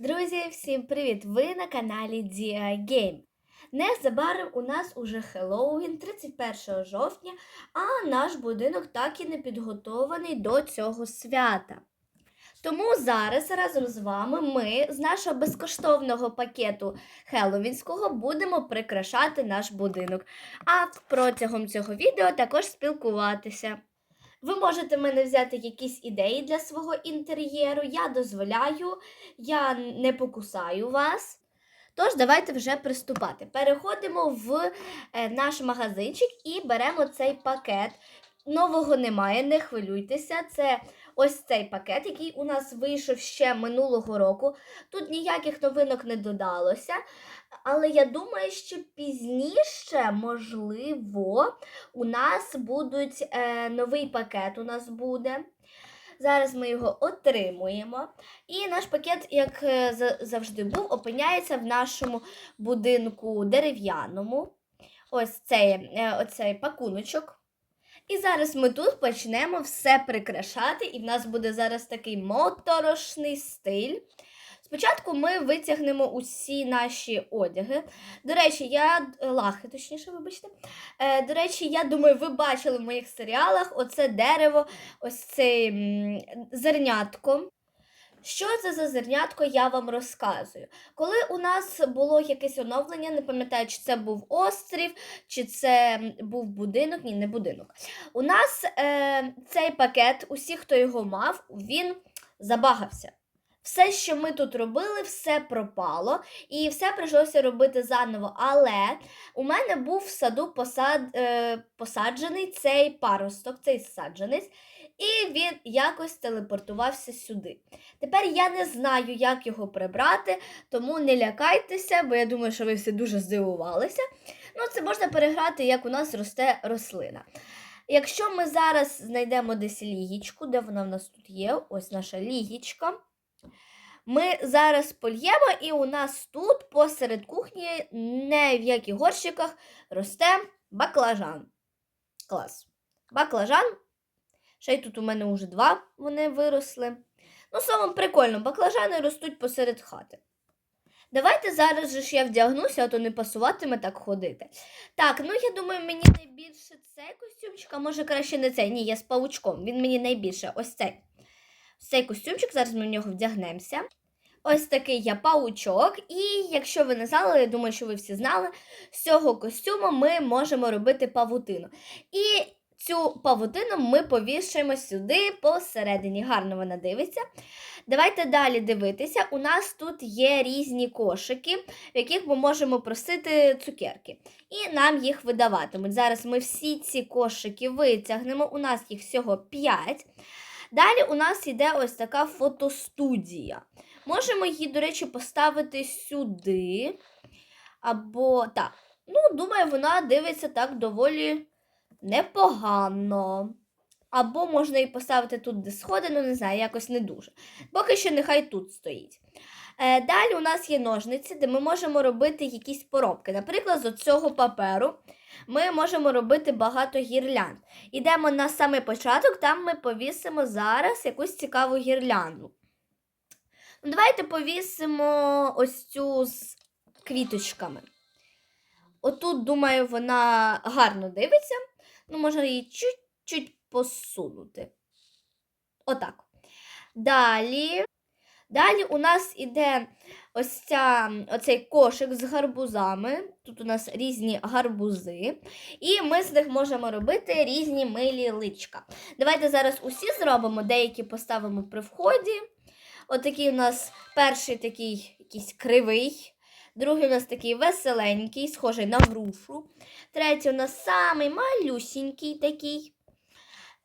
Друзі, всім привіт! Ви на каналі Dia Game. Незабаром у нас уже Хеллоуін 31 жовтня, а наш будинок так і не підготований до цього свята. Тому зараз разом з вами ми з нашого безкоштовного пакету Хеллоуінського будемо прикрашати наш будинок. А протягом цього відео також спілкуватися. Ви можете в мене взяти якісь ідеї для свого інтер'єру. Я дозволяю, я не покусаю вас. Тож, давайте вже приступати. Переходимо в е, наш магазинчик і беремо цей пакет. Нового немає, не хвилюйтеся. Це ось цей пакет, який у нас вийшов ще минулого року. Тут ніяких новинок не додалося. Але я думаю, що пізніше, можливо, у нас будуть е, новий пакет у нас буде. Зараз ми його отримуємо. І наш пакет, як е, завжди був, опиняється в нашому будинку дерев'яному. Ось цей, е, оцей пакуночок. І зараз ми тут почнемо все прикрашати, і в нас буде зараз такий моторошний стиль. Спочатку ми витягнемо усі наші одяги. До речі, я е, лахи, точніше, вибачте. Е, до речі, я думаю, ви бачили в моїх серіалах оце дерево, ось це зернятко. Що це за зернятко, я вам розказую. Коли у нас було якесь оновлення, не пам'ятаю, чи це був острів, чи це був будинок, ні, не будинок. У нас е, цей пакет, усі, хто його мав, він забагався. Все, що ми тут робили, все пропало, і все прийшлося робити заново. Але у мене був в саду посад, е, посаджений цей паросток, цей саджанець, і він якось телепортувався сюди. Тепер я не знаю, як його прибрати, тому не лякайтеся, бо я думаю, що ви всі дуже здивувалися. Ну, це можна переграти, як у нас росте рослина. Якщо ми зараз знайдемо десь лігічку, де вона в нас тут є, ось наша лігічка. Ми зараз польємо, і у нас тут посеред кухні, не в яких горщиках, росте баклажан. Клас. Баклажан. Ще й тут у мене вже два вони виросли. Ну, словом, прикольно, баклажани ростуть посеред хати. Давайте зараз же ж я вдягнуся, а то не пасуватиме так ходити. Так, ну я думаю, мені найбільше цей костюмчик, а може краще не цей. Ні, я з паучком. Він мені найбільше ось цей. Цей костюмчик, зараз ми в нього вдягнемося. Ось такий я паучок. І якщо ви не знали, я думаю, що ви всі знали, з цього костюму ми можемо робити павутину. І цю павутину ми повішаємо сюди посередині. Гарно вона дивиться. Давайте далі дивитися. У нас тут є різні кошики, в яких ми можемо просити цукерки. І нам їх видаватимуть. Зараз ми всі ці кошики витягнемо. У нас їх всього 5. Далі у нас йде ось така фотостудія. Можемо її, до речі, поставити сюди. Або так. Ну, думаю, вона дивиться так доволі непогано. Або можна її поставити тут, де сходи, ну не знаю, якось не дуже. Поки що нехай тут стоїть. Е, далі у нас є ножниці, де ми можемо робити якісь поробки. Наприклад, з цього паперу ми можемо робити багато гірлянд. Ідемо на самий початок, там ми повісимо зараз якусь цікаву гірлянду. Ну, давайте повісимо ось цю з квіточками. Отут, думаю, вона гарно дивиться. Ну, можна її чуть-чуть посунути. Отак. Далі. Далі у нас іде ось ця, оцей кошик з гарбузами. Тут у нас різні гарбузи. І ми з них можемо робити різні милі личка. Давайте зараз усі зробимо, деякі поставимо при вході. Отакий у нас перший такий якийсь кривий. Другий у нас такий веселенький, схожий на грушу. Третій у нас самий малюсінький такий.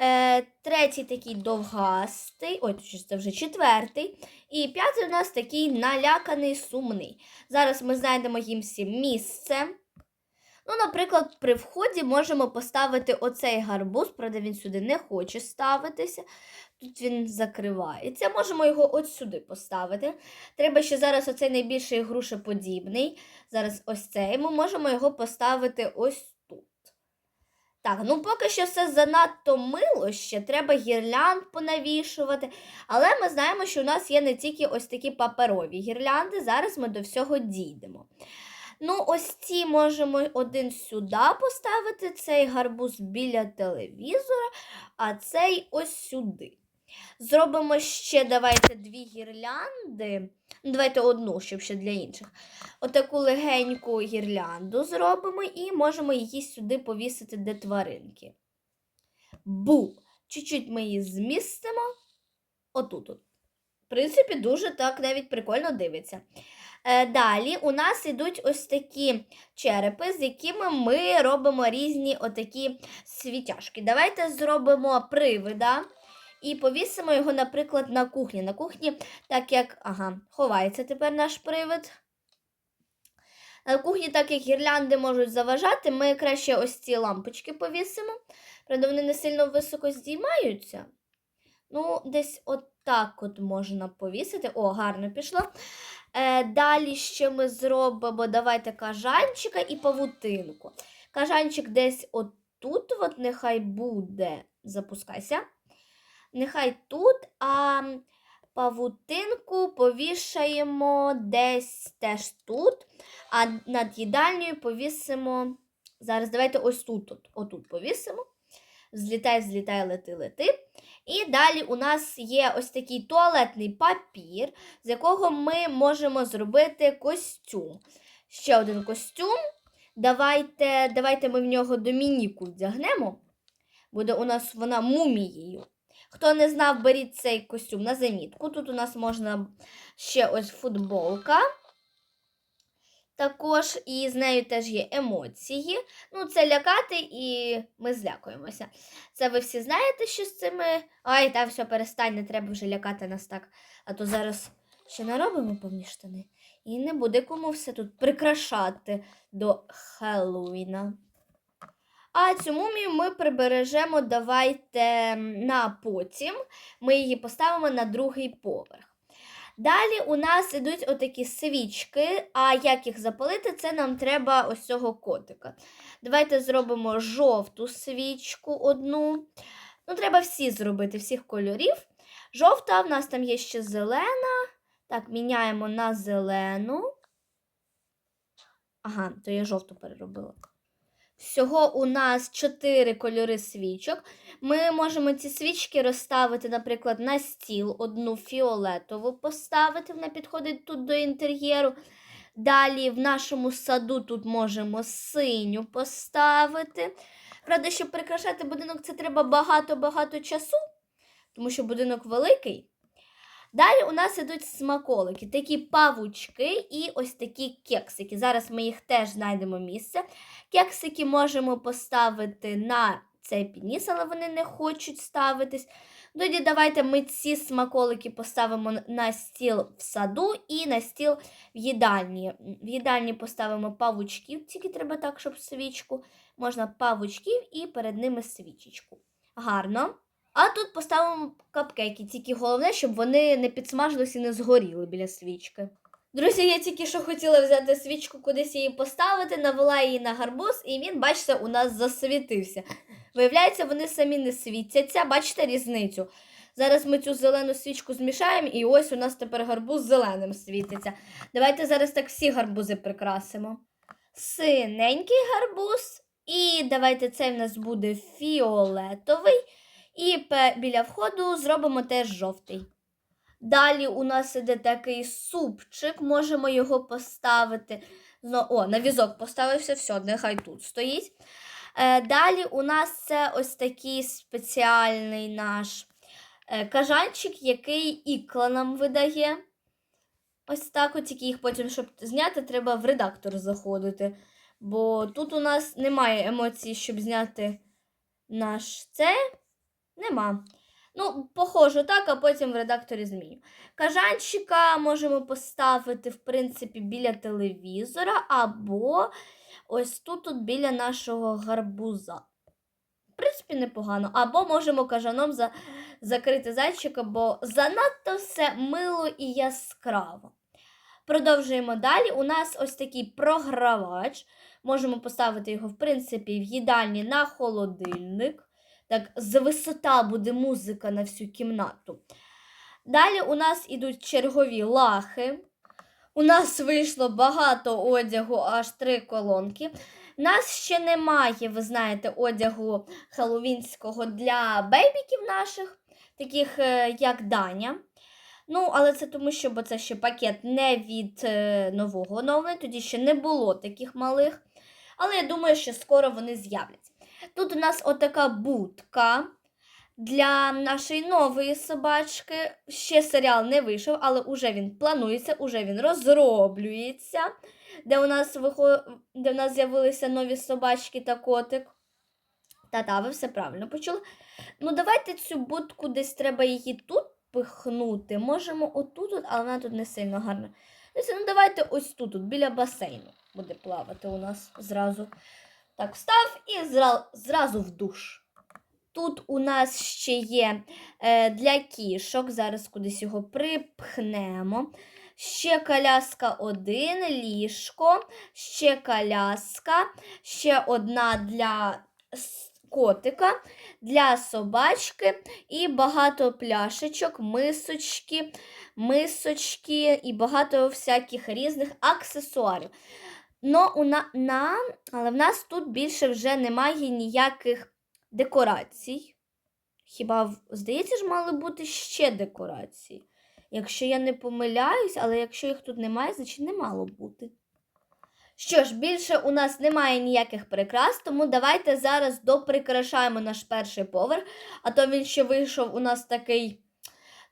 Е, третій такий довгастий. Ой, це вже четвертий. І п'ятий у нас такий наляканий, сумний. Зараз ми знайдемо їм всім місце. Ну, наприклад, при вході можемо поставити оцей гарбуз, правда, він сюди не хоче ставитися. Тут він закривається. Можемо його от сюди поставити. Треба ще зараз оцей найбільший грушеподібний. Зараз ось цей. Ми можемо його поставити ось тут. Так, ну поки що все занадто мило ще, треба гірлянд понавішувати. Але ми знаємо, що у нас є не тільки ось такі паперові гірлянди, зараз ми до всього дійдемо. Ну, ось ці можемо один сюди поставити, цей гарбуз біля телевізора, а цей ось сюди. Зробимо ще, давайте, дві гірлянди. Ну, давайте одну, щоб ще для інших. Отаку легеньку гірлянду зробимо і можемо її сюди повісити де тваринки. Бу! Чуть-чуть ми її змістимо. Отут. от. В принципі, дуже так навіть прикольно дивиться. Е, далі у нас йдуть ось такі черепи, з якими ми робимо різні отакі світяшки. Давайте зробимо привида і повісимо його, наприклад, на кухні. На кухні, так як ага, ховається тепер наш привид. На кухні, так як гірлянди можуть заважати, ми краще ось ці лампочки повісимо. Правда, вони не сильно високо здіймаються. Ну, десь отак от можна повісити. О, гарно пішло. Е, далі ще ми зробимо, давайте кажанчика і павутинку. Кажанчик десь отут, от нехай буде. Запускайся. Нехай тут, а павутинку повішаємо десь теж тут, а над їдальнею повісимо. Зараз давайте ось тут, от, отут повісимо. Злітай, злітай, лети, лети. І далі у нас є ось такий туалетний папір, з якого ми можемо зробити костюм. Ще один костюм. Давайте, давайте ми в нього домініку вдягнемо. Буде у нас вона мумією. Хто не знав, беріть цей костюм на замітку. Тут у нас можна ще ось футболка. Також і з нею теж є емоції. Ну, це лякати, і ми злякуємося. Це ви всі знаєте, що з цими. Ай, та все, перестань, не треба вже лякати нас так. А то зараз ще наробимо повні штани. І не буде кому все тут прикрашати до Хеллоуіна. А цю мумію ми прибережемо, давайте на потім. Ми її поставимо на другий поверх. Далі у нас ідуть отакі свічки, а як їх запалити, це нам треба ось цього котика. Давайте зробимо жовту свічку одну. Ну, треба всі зробити, всіх кольорів. Жовта, в нас там є ще зелена. Так, міняємо на зелену. Ага, то я жовту переробила. Всього у нас 4 кольори свічок. Ми можемо ці свічки розставити, наприклад, на стіл, одну фіолетову поставити, вона підходить тут до інтер'єру. Далі в нашому саду тут можемо синю поставити. Правда, щоб прикрашати будинок, це треба багато-багато часу, тому що будинок великий. Далі у нас ідуть смаколики, такі павучки і ось такі кексики. Зараз ми їх теж знайдемо місце. Кексики можемо поставити на цей підніс, але вони не хочуть ставитись. Тоді давайте ми ці смаколики поставимо на стіл в саду і на стіл в їдальні. В їдальні поставимо павучків, тільки треба так, щоб свічку. Можна павучків і перед ними свічечку. Гарно. А тут поставимо капкейки, тільки головне, щоб вони не підсмажились і не згоріли біля свічки. Друзі, я тільки що хотіла взяти свічку, кудись її поставити, навела її на гарбуз, і він, бачите, у нас засвітився. Виявляється, вони самі не світяться, бачите різницю. Зараз ми цю зелену свічку змішаємо, і ось у нас тепер гарбуз зеленим світиться. Давайте зараз так всі гарбузи прикрасимо. Синенький гарбуз. І давайте цей в нас буде фіолетовий. І біля входу зробимо теж жовтий. Далі у нас іде такий супчик, можемо його поставити. Зно- О, на візок поставився, все, нехай тут стоїть. Е, далі у нас це ось такий спеціальний наш е, кажанчик, який ікла нам видає. Ось так, от тільки їх потім, щоб зняти, треба в редактор заходити. Бо тут у нас немає емоцій, щоб зняти наш це. Нема. Ну, похоже так, а потім в редакторі зміню. Кажанчика можемо поставити, в принципі, біля телевізора, або ось тут, тут біля нашого гарбуза. В принципі, непогано. Або можемо кажаном за... закрити зайчика, бо занадто все мило і яскраво. Продовжуємо далі. У нас ось такий програвач. Можемо поставити його, в принципі, в їдальні на холодильник. Так, з висота буде музика на всю кімнату. Далі у нас ідуть чергові лахи. У нас вийшло багато одягу, аж три колонки. У нас ще немає, ви знаєте, одягу хеллоуінського для бейбіків наших, таких е, як Даня. Ну, але це тому, що бо це ще пакет не від е, нового оновлення, тоді ще не було таких малих. Але я думаю, що скоро вони з'являться. Тут у нас отака будка для нашої нової собачки. Ще серіал не вийшов, але уже він планується, уже він розроблюється, де у нас вихо... де у нас з'явилися нові собачки та котик. Та-та, ви все правильно почули. Ну, давайте цю будку десь треба її тут пихнути. Можемо отут, от, але вона тут не сильно гарна. Ну, давайте ось тут, біля басейну буде плавати у нас зразу. Так, встав і зра... зразу в душ. Тут у нас ще є е, для кішок. Зараз кудись його припхнемо. Ще коляска один, ліжко, ще коляска, ще одна для котика, для собачки і багато пляшечок, мисочки, мисочки і багато всяких різних аксесуарів. Но у на, на, але в нас тут більше вже немає ніяких декорацій. Хіба, здається ж, мали бути ще декорації. Якщо я не помиляюсь, але якщо їх тут немає, значить не мало бути. Що ж, більше у нас немає ніяких прикрас, тому давайте зараз доприкрашаємо наш перший поверх, а то він ще вийшов у нас такий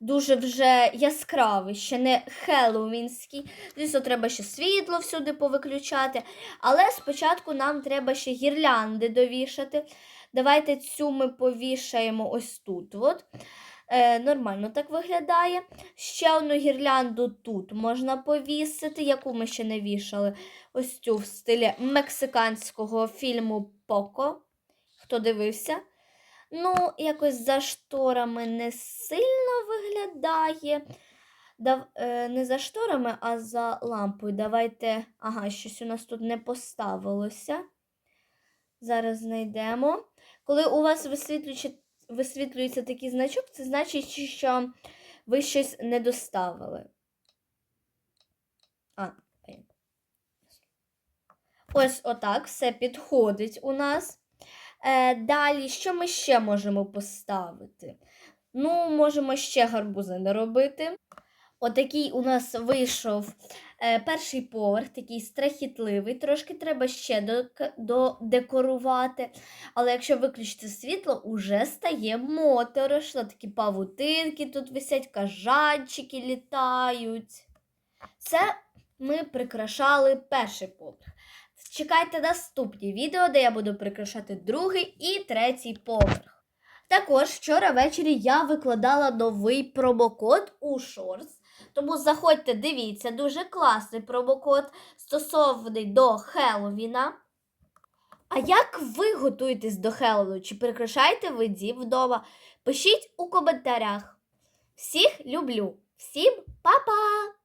дуже вже яскравий, ще не хеллоуінський. Звісно, треба ще світло всюди повиключати. Але спочатку нам треба ще гірлянди довішати. Давайте цю ми повішаємо ось тут. От. Е, нормально так виглядає. Ще одну гірлянду тут можна повісити, яку ми ще не вішали. Ось цю в стилі мексиканського фільму Поко. Хто дивився? Ну, якось за шторами не сильно виглядає. Дав, е, не за шторами, а за лампою. Давайте. Ага, щось у нас тут не поставилося. Зараз знайдемо. Коли у вас висвітлюється, висвітлюється такий значок, це значить, що ви щось не доставили. А. Ось отак все підходить у нас. Е, далі, що ми ще можемо поставити? Ну, можемо ще гарбузи не робити. Отакий у нас вийшов е, перший поверх, такий страхітливий. Трошки треба ще додекорувати. Але якщо виключити світло, уже стає моторошно. Такі павутинки тут висять, кажанчики літають. Це ми прикрашали перший поверх. Чекайте наступні відео, де я буду прикрашати другий і третій поверх. Також вчора ввечері я викладала новий промокод у Shorts. Тому заходьте, дивіться, дуже класний промокод стосовний до Хеллоуіна. А як ви готуєтесь до Хеллоуіну? Чи прикрашаєте ви дім вдома? Пишіть у коментарях. Всіх люблю. Всім па-па!